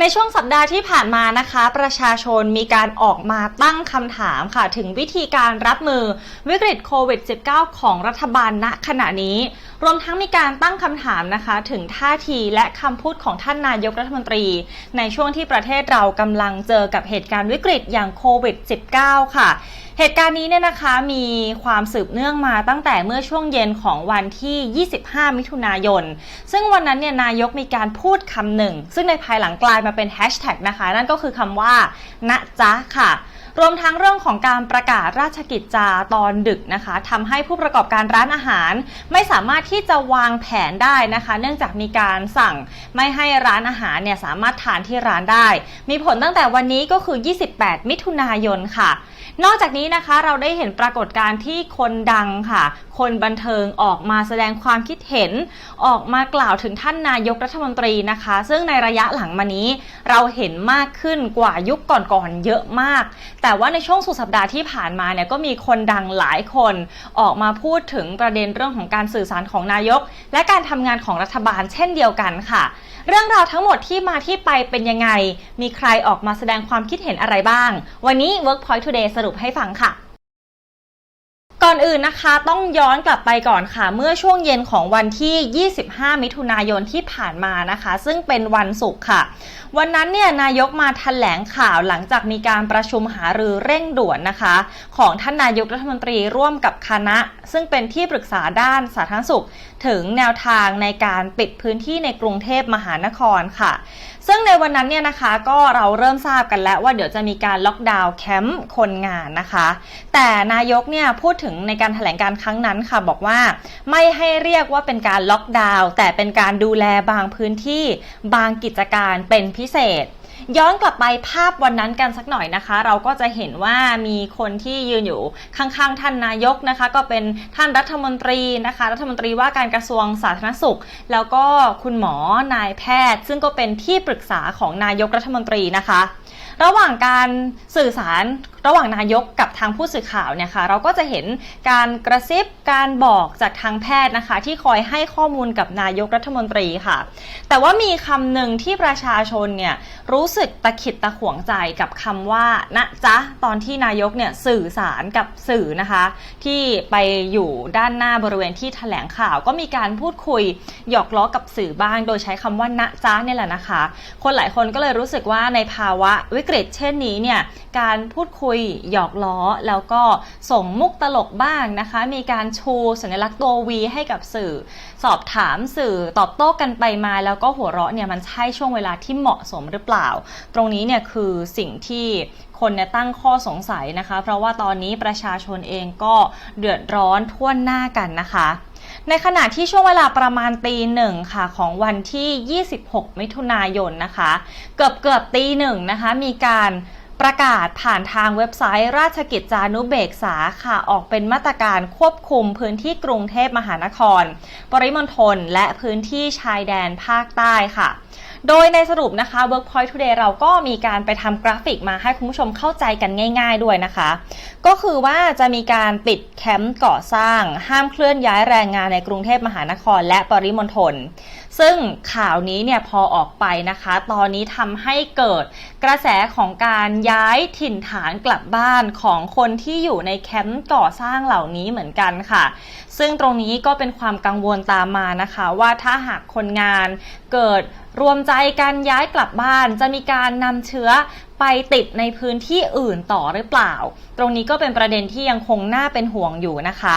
ในช่วงสัปดาห์ที่ผ่านมานะคะ ประชาชนมีการออกมาตั้งคำถามค่ะ ถึงวิธีการรับมือวิกฤตโควิด -19 ของรัฐบาลณขณะนี้ รวมทั้งมีการตั้งคำถามนะคะ ถึงท่าทีและคำพูดของท่านนายกรัฐมนตรี ในช่วงที่ประเทศเรากำลังเจอกับเหตุการณ์วิกฤตอย่างโควิด -19 ค่ะเหตุการณ์นี้เนี่ยนะคะมีความสืบเนื่องมาตั้งแต่เมื่อช่วงเย็นของวันที่ 25 มิถุนายน ซึ่งวันนั้นเนี่ยนายกมีการพูดคำหนึ่ง ซึ่งในภายหลังกลายมาเป็นแฮชแท็กนะคะ นั่นก็คือคำว่า ณจ๊ะค่ะรวมทั้งเรื่องของการประกาศราชกิจจาตอนดึกนะคะทำให้ผู้ประกอบการร้านอาหาร ไม่สามารถที่จะวางแผนได้นะคะ เนื่องจากมีการสั่งไม่ให้ร้านอาหารเนี่ยสามารถทานที่ร้านได้ มีผลตั้งแต่วันนี้ก็คือ 28 มิถุนายนค่ะ นอกจากนี้นะคะเราได้เห็นปรากฏการณ์ที่คนดังค่ะคนบันเทิงออกมาแสดงความคิดเห็น ออกมากล่าวถึงท่านนายกรัฐมนตรีนะคะ ซึ่งในระยะหลังมานี้เราเห็นมากขึ้นกว่ายุคก่อนๆเยอะมาก แต่ว่าในช่วงสุดสัปดาห์ที่ผ่านมาเนี่ยก็มีคนดังหลายคนออกมาพูดถึงประเด็นเรื่องของการสื่อสารของนายก และการทำงานของรัฐบาลเช่นเดียวกันค่ะ เรื่องราวทั้งหมดที่มาที่ไปเป็นยังไง มีใครออกมาแสดงความคิดเห็นอะไรบ้าง วันนี้ Workpoint Today สรุปให้ฟังค่ะ ก่อนอื่นนะคะต้องย้อนกลับไปก่อนค่ะ เมื่อช่วงเย็นของวันที่ 25 มิถุนายนที่ผ่านมานะคะ ซึ่งเป็นวันศุกร์ค่ะ วันนั้นเนี่ยนายกมาแถลงข่าวหลังจากมีการประชุมหารือเร่งด่วนนะคะ ของท่านนายกรัฐมนตรีร่วมกับคณะ ซึ่งเป็นที่ปรึกษาด้านสาธารณสุข ถึงแนวทางในการปิดพื้นที่ในกรุงเทพมหานครค่ะ ซึ่งในวันนั้นเนี่ยนะคะก็เราเริ่มทราบกันแล้วว่าเดี๋ยวจะมีการล็อกดาวน์แคมป์คนงานนะคะ แต่นายกเนี่ยพูดถึงในการแถลงการครั้งนั้นค่ะบอกว่า ไม่ให้เรียกว่าเป็นการล็อกดาวน์แต่เป็นการดูแลบางพื้นที่บางกิจการเป็นพิเศษย้อนกลับไปภาพวันนั้นกันสักหน่อยนะคะ เราก็จะเห็นว่ามีคนที่ยืนอยู่ข้างๆ ท่านนายกนะคะ ก็เป็นท่านรัฐมนตรีนะคะ รัฐมนตรีว่าการกระทรวงสาธารณสุข แล้วก็คุณหมอนายแพทย์ ซึ่งก็เป็นที่ปรึกษาของนายกรัฐมนตรีนะคะ ระหว่างการสื่อสารระหว่างนายกกับทางผู้สื่อข่าวเนี่ยค่ะเราก็จะเห็นการกระซิบการบอกจากทางแพทย์นะคะ ที่คอยให้ข้อมูลกับนายกรัฐมนตรีค่ะ แต่ว่ามีคำหนึ่งที่ประชาชนเนี่ยรู้สึกตะขิดตะขวงใจกับคำว่านะจ๊ะตอนที่นายกเนี่ยสื่อสารกับสื่อนะคะ ที่ไปอยู่ด้านหน้าบริเวณที่แถลงข่าวก็มีการพูดคุยหยอกล้อกับสื่อบ้าง โดยใช้คำว่านะจ๊ะเนี่ยแหละนะคะ คนหลายคนก็เลยรู้สึกว่าในภาวะวิกฤตเช่นนี้เนี่ยการพูดคุยหยอกล้อ แล้วก็ส่งมุกตลกบ้างนะคะ มีการชูสัญลักษณ์ตัววีให้กับสื่อ สอบถามสื่อตอบโต้กันไปมา แล้วก็หัวเราะเนี่ยมันใช่ช่วงเวลาที่เหมาะสมหรือเปล่า ตรงนี้เนี่ยคือสิ่งที่คนเนี่ยตั้งข้อสงสัยนะคะ เพราะว่าตอนนี้ประชาชนเองก็เดือดร้อนท่วนหน้ากันนะคะ ในขณะที่ช่วงเวลาประมาณตีหนึ่งค่ะของวันที่ 26 มิถุนายนนะคะ เกือบเกือบตีหนึ่งนะคะ มีการประกาศผ่านทางเว็บไซต์ ราชกิจจานุเบกษาค่ะออกเป็นมาตรการควบคุมพื้นที่กรุงเทพมหานคร ปริมณฑลและพื้นที่ชายแดนภาคใต้ค่ะ โดยในสรุปนะคะ Workpoint Today เราก็มีการไปทำกราฟิกมาให้คุณผู้ชมเข้าใจกันง่าย ๆด้วยนะคะ ก็คือว่าจะมีการปิดแคมป์ก่อสร้าง ห้ามเคลื่อนย้ายแรงงานในกรุงเทพมหานคร และปริมณฑลซึ่งข่าวนี้เนี่ยพอออกไปนะคะ ตอนนี้ทำให้เกิดกระแสของการย้ายถิ่นฐานกลับบ้านของคนที่อยู่ในแคมป์ก่อสร้างเหล่านี้เหมือนกันค่ะ ซึ่งตรงนี้ก็เป็นความกังวลตามมานะคะ ว่าถ้าหากคนงานเกิด รวมใจกันย้ายกลับบ้านจะมีการนำเชื้อ ไปติดในพื้นที่อื่นต่อหรือเปล่า ตรงนี้ก็เป็นประเด็นที่ยังคงน่าเป็นห่วงอยู่นะคะ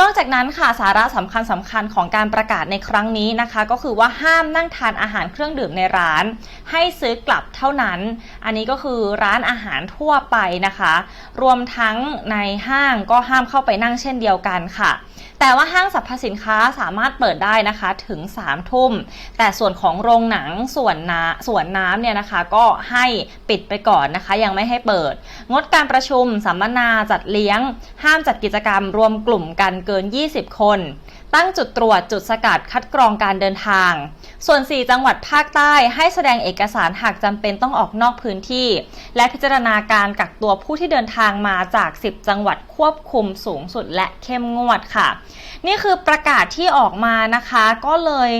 นอกจากนั้นค่ะสาระสำคัญสำคัญของการประกาศในครั้งนี้นะคะ ก็คือว่าห้ามนั่งทานอาหารเครื่องดื่มในร้าน ให้ซื้อกลับเท่านั้น อันนี้ก็คือร้านอาหารทั่วไปนะคะ รวมทั้งในห้างก็ห้ามเข้าไปนั่งเช่นเดียวกันค่ะแต่ว่าห้างสรรพสินค้าสามารถเปิดได้นะคะถึง3ทุ่ม แต่ส่วนของโรงหนังส่วนน้ำส่วนน้ำเนี่ยนะคะ ก็ให้ปิดไปก่อนนะคะ ยังไม่ให้เปิด งดการประชุมสัมมนาจัดเลี้ยง ห้ามจัดกิจกรรมรวมกลุ่มกันเกิน 20 คน ตั้งจุดตรวจจุดสกัดคัดกรองการเดินทาง ส่วน 4 จังหวัดภาคใต้ให้แสดงเอกสารหากจำเป็นต้องออกนอกพื้นที่ และพิจารณาการกักตัวผู้ที่เดินทางมาจาก 10 จังหวัดควบคุมสูงสุดและเข้มงวดค่ะ นี่คือประกาศที่ออกมานะคะ ก็เลย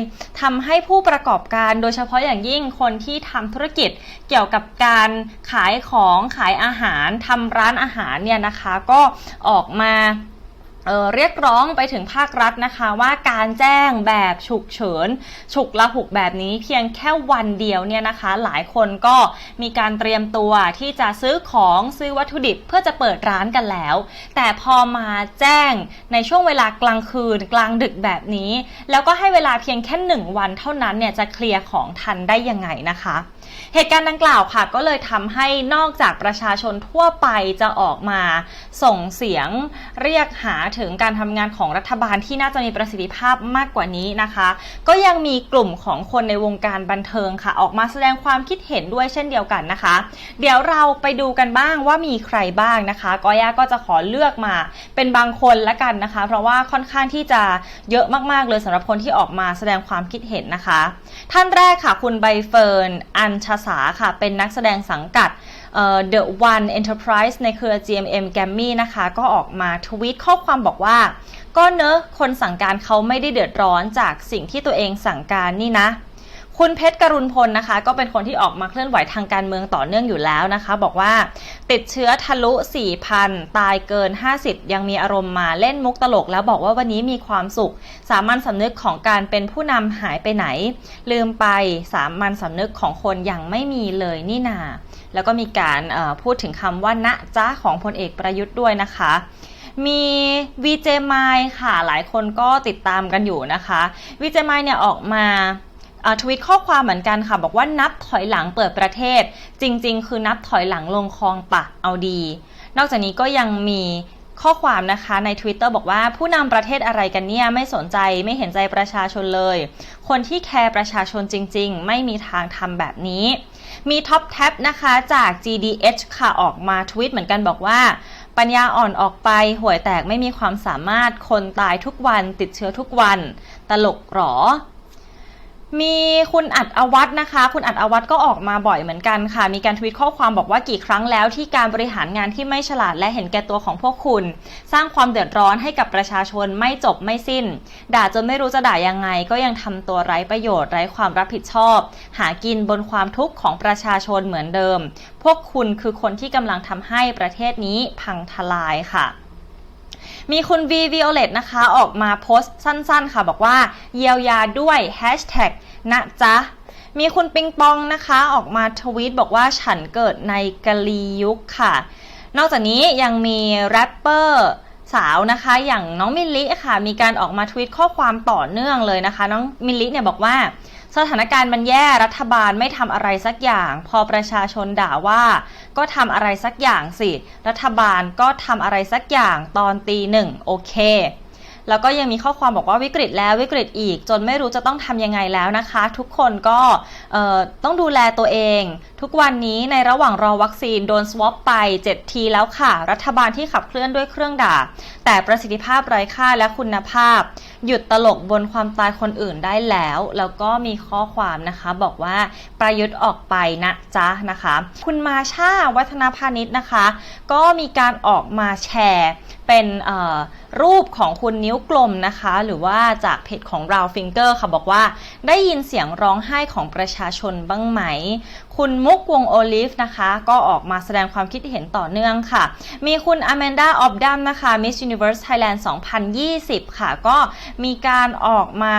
ทำให้ผู้ประกอบการโดยเฉพาะอย่างยิ่งคนที่ทำธุรกิจเกี่ยวกับการขายของขายอาหารทำร้านอาหารเนี่ยนะคะ ก็ออกมา เรียกร้องไปถึงภาครัฐนะคะว่าการแจ้งแบบฉุกเฉิน ฉุกละหุกแบบนี้เพียงแค่วันเดียวเนี่ยนะคะ หลายคนก็มีการเตรียมตัวที่จะซื้อของซื้อวัตถุดิบเพื่อจะเปิดร้านกันแล้ว แต่พอมาแจ้งในช่วงเวลากลางคืนกลางดึกแบบนี้ แล้วก็ให้เวลาเพียงแค่หนึ่งวันเท่านั้นเนี่ยจะเคลียร์ของทันได้ยังไงนะคะ เหตุการณ์ดังกล่าวค่ะ ก็เลยทำให้นอกจากประชาชนทั่วไปจะออกมาส่งเสียงเรียกหาถึงการทำงานของรัฐบาลที่น่าจะมีประสิทธิภาพมากกว่านี้นะคะ ก็ยังมีกลุ่มของคนในวงการบันเทิงค่ะ ออกมาแสดงความคิดเห็นด้วยเช่นเดียวกันนะคะ เดี๋ยวเราไปดูกันบ้างว่ามีใครบ้างนะคะกอย่าก็จะขอเลือกมาเป็นบางคนละกันนะคะ เพราะว่าค่อนข้างที่จะเยอะมากๆเลยสำหรับคนที่ออกมาแสดงความคิดเห็นนะคะ ท่านแรกค่ะคุณใบเฟิร์นอัญชาสาค่ะ เป็นนักแสดงสังกัด The One Enterprise ในเครือ GMM g a m m y นะคะ ก็ออกมาทวีตข้อความบอกว่า ก็เนอะคนสั่งการเขาไม่ได้เดือดร้อนจากสิ่งที่ตัวเองสั่งการนี่นะ คุณเพชรกรุณพลนะคะ ก็เป็นคนที่ออกมาเคลื่อนไหวทางการเมืองต่อเนื่องอยู่แล้วนะคะ บอกว่าติดเชื้อทะลุ 4,000 ตายเกิน 50 ยังมีอารมณ์มาเล่นมุกตลก แล้วบอกว่าวันนี้มีความสุข สามัญสำนึกของการเป็นผู้นำหายไปไหน ลืมไปสามัญสำนึกของคนยังไม่มีเลยนี่นา แล้วก็มีการพูดถึงคำว่าณจ้าของพลเอกประยุทธ์ด้วยนะคะมีวีเจมายค่ะหลายคนก็ติดตามกันอยู่นะคะวีเจมายเนี่ยออกมา ทวิตข้อความเหมือนกันค่ะ บอกว่านับถอยหลังเปิดประเทศ จริง ๆ คือนับถอยหลังลงคลองปะเอาดี นอกจากนี้ก็ยังมีข้อความนะคะใน Twitter บอกว่าผู้นำประเทศอะไรกันเนี่ย ไม่สนใจไม่เห็นใจประชาชนเลย คนที่แคร์ประชาชนจริง ๆ ไม่มีทางทำแบบนี้ มีท็อปแท็บนะคะจาก GDH ค่ะออกมาทวิตเหมือนกันบอกว่า ปัญญาอ่อนออกไปห่วยแตกไม่มีความสามารถคนตายทุกวันติดเชื้อทุกวัน ตลกหรอ มีคุณอัดอวัตนะคะ คุณอัดอวัตก็ออกมาบ่อยเหมือนกันค่ะ มีการทวีตข้อความบอกว่ากี่ครั้งแล้วที่การบริหารงานที่ไม่ฉลาดและเห็นแก่ตัวของพวกคุณ สร้างความเดือดร้อนให้กับประชาชนไม่จบไม่สิ้น ด่าจนไม่รู้จะด่ายังไง ก็ยังทำตัวไร้ประโยชน์ไร้ความรับผิดชอบ หากินบนความทุกข์ของประชาชนเหมือนเดิม พวกคุณคือคนที่กำลังทำให้ประเทศนี้พังทลายค่ะ มีคุณวีวิโอเลตนะคะ ออกมาโพสต์สั้นๆ ค่ะ บอกว่าเยียวยาด้วยแฮชแท็กนะจ๊ะมีคุณปิงปองนะคะ ออกมาทวีตบอกว่าฉันเกิดในกะลียุคค่ะ นอกจากนี้ยังมีแรปเปอร์สาวนะคะอย่างน้องมิลลิค่ะ มีการออกมาทวีตข้อความต่อเนื่องเลยนะคะ น้องมิลลิเนี่ยบอกว่า สถานการณ์มันแย่รัฐบาลไม่ทำอะไรสักอย่าง พอประชาชนด่าว่า ก็ทำอะไรสักอย่างสิ รัฐบาลก็ทำอะไรสักอย่างตอนตีหนึ่งโอเคแล้วก็ยังมีข้อความบอกว่าวิกฤตแล้ววิกฤตอีก จนไม่รู้จะต้องทำยังไงแล้วนะคะ ทุกคนก็ต้องดูแลตัวเอง ทุกวันนี้ในระหว่างรอวัคซีนโดนสวอปไป 7 ทีแล้วค่ะ รัฐบาลที่ขับเคลื่อนด้วยเครื่องด่า แต่ประสิทธิภาพไร้ค่าและคุณภาพ หยุดตลกบนความตายคนอื่นได้แล้ว แล้วก็มีข้อความนะคะ บอกว่าประยุทธ์ออกไปนะจ๊ะนะคะ คุณมาชาวัฒนพาณิชย์นะคะ ก็มีการออกมาแชร์เป็นรูปของคุณนิ้วกลมนะคะ หรือว่าจากเพจของเราฟิงเกอร์ค่ะบอกว่า ได้ยินเสียงร้องไห้ของประชาชนบ้างไหม คุณมุกวงโอลิฟนะคะ ก็ออกมาแสดงความคิดเห็นต่อเนื่องค่ะ มีคุณอแมนดาออบดัมนะคะ Miss Universe Thailand 2020 ค่ะ ก็มีการออกมา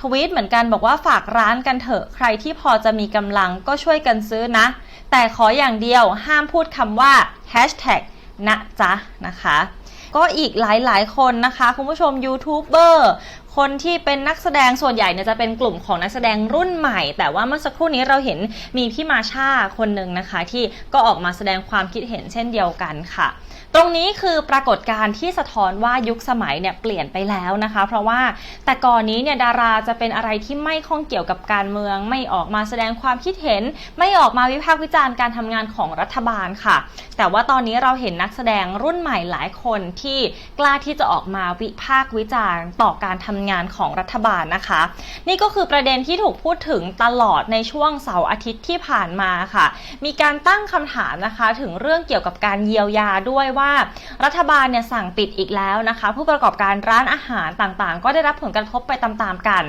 ทวีตเหมือนกันบอกว่าฝากร้านกันเถอะ ใครที่พอจะมีกำลังก็ช่วยกันซื้อนะ แต่ขออย่างเดียวห้ามพูดคำว่า hashtag นะจ๊ะนะคะก็อีกหลายๆ คนนะคะ คุณผู้ชมยูทูบเบอร์ คนที่เป็นนักแสดงส่วนใหญ่เนี่ยจะเป็นกลุ่มของนักแสดงรุ่นใหม่ แต่ว่าเมื่อสักครู่นี้เราเห็นมีพี่มาชาคนหนึ่งนะคะ ที่ก็ออกมาแสดงความคิดเห็นเช่นเดียวกันค่ะ ตรงนี้คือปรากฏการณ์ที่สะท้อนว่ายุคสมัยเนี่ยเปลี่ยนไปแล้วนะคะ เพราะว่าแต่ก่อนนี้เนี่ยดาราจะเป็นอะไรที่ไม่ข้องเกี่ยวกับการเมือง ไม่ออกมาแสดงความคิดเห็น ไม่ออกมาวิพากษ์วิจารณ์การทำงานของรัฐบาลค่ะ แต่ว่าตอนนี้เราเห็นนักแสดงรุ่นใหม่หลายคนที่กล้าที่จะออกมาวิพากษ์วิจารณ์ต่อการทำงานของรัฐบาลนะคะ นี่ก็คือประเด็นที่ถูกพูดถึงตลอดในช่วงเสาร์อาทิตย์ที่ผ่านมาค่ะ มีการตั้งคำถามนะคะ ถึงเรื่องเกี่ยวกับการเยียวยาด้วยว่ารัฐบาลเนี่ยสั่งปิดอีกแล้วนะคะ ผู้ประกอบการร้านอาหารต่างๆ ก็ได้รับผลกระทบไปตามๆกัน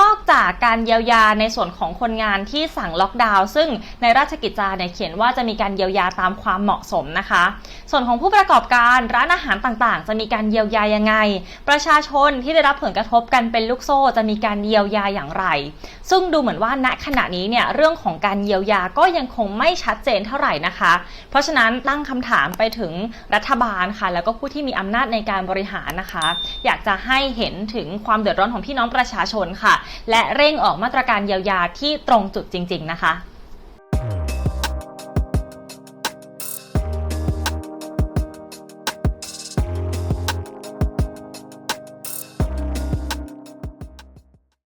นอกจากการเยียวยาในส่วนของคนงานที่สั่งล็อกดาวน์ซึ่งในราชกิจจาเนี่ยเขียนว่าจะมีการเยียวยาตามความเหมาะสมนะคะ ส่วนของผู้ประกอบการร้านอาหารต่างๆ จะมีการเยียวยายังไง ประชาชนที่ได้รับผลกระทบกันเป็นลูกโซ่ จะมีการเยียวยาอย่างไร ซึ่งดูเหมือนว่าณขณะนี้เนี่ยเรื่องของการเยียวยาก็ยังคงไม่ชัดเจนเท่าไหร่นะคะ เพราะฉะนั้นตั้งคำถามไปถึงรัฐบาลค่ะ แล้วก็ผู้ที่มีอำนาจในการบริหารนะคะ อยากจะให้เห็นถึงความเดือดร้อนของพี่น้องประชาชนค่ะ และเร่งออกมาตรการเยียวยาที่ตรงจุดจริง ๆ นะคะ